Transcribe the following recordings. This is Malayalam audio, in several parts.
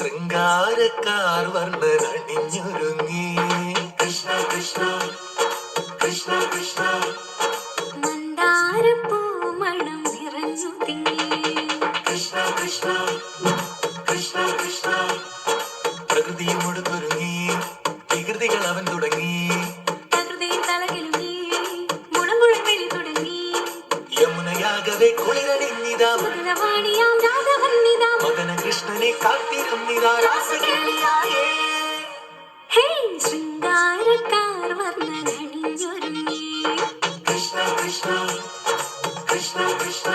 ശൃംഗാരക്കാർ വർണരണിഞ്ഞൊരുങ്ങി കൃഷ്ണ കൃഷ്ണ കൃഷ്ണ കൃഷ്ണ. മന്ദാരപ്പൂ മണം നിറഞ്ഞു തിങ്ങി. കൃഷ്ണ കൃഷ്ണ കൃഷ്ണ കൃഷ്ണ. പ്രകൃതിയും ഒടുത്തൊരുങ്ങി വികൃതികൾ അവൻ തുടങ്ങി. യമുനയാകവേ കുളിരണിഞ്ഞിതാ. മകന കൃഷ്ണനെ കാട്ടി ശൃംഗാരക്കാർ വർണനണിഞ്ഞൊരുങ്ങി കൃഷ്ണ കൃഷ്ണ കൃഷ്ണ കൃഷ്ണ.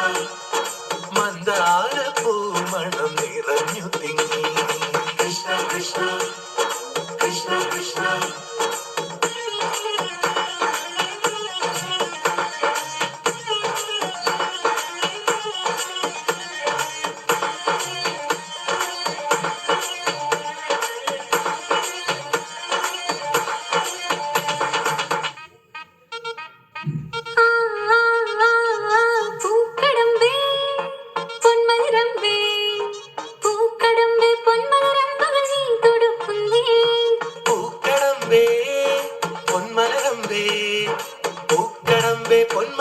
മന്ദാരപ്പൂ മണം നിറഞ്ഞു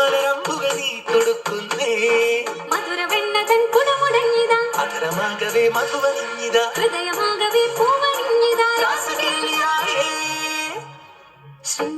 മലരമ്പുകൾ കൊടുക്കുന്നേ. മധുര വെണ്ണ തൻ പുടമുടങ്ങിതാ മധുരമാകവേ മധുവനിഞ്ഞിതാ ഹൃദയമാകവേ പൂവനിഞ്ഞിതാ ശ്രീ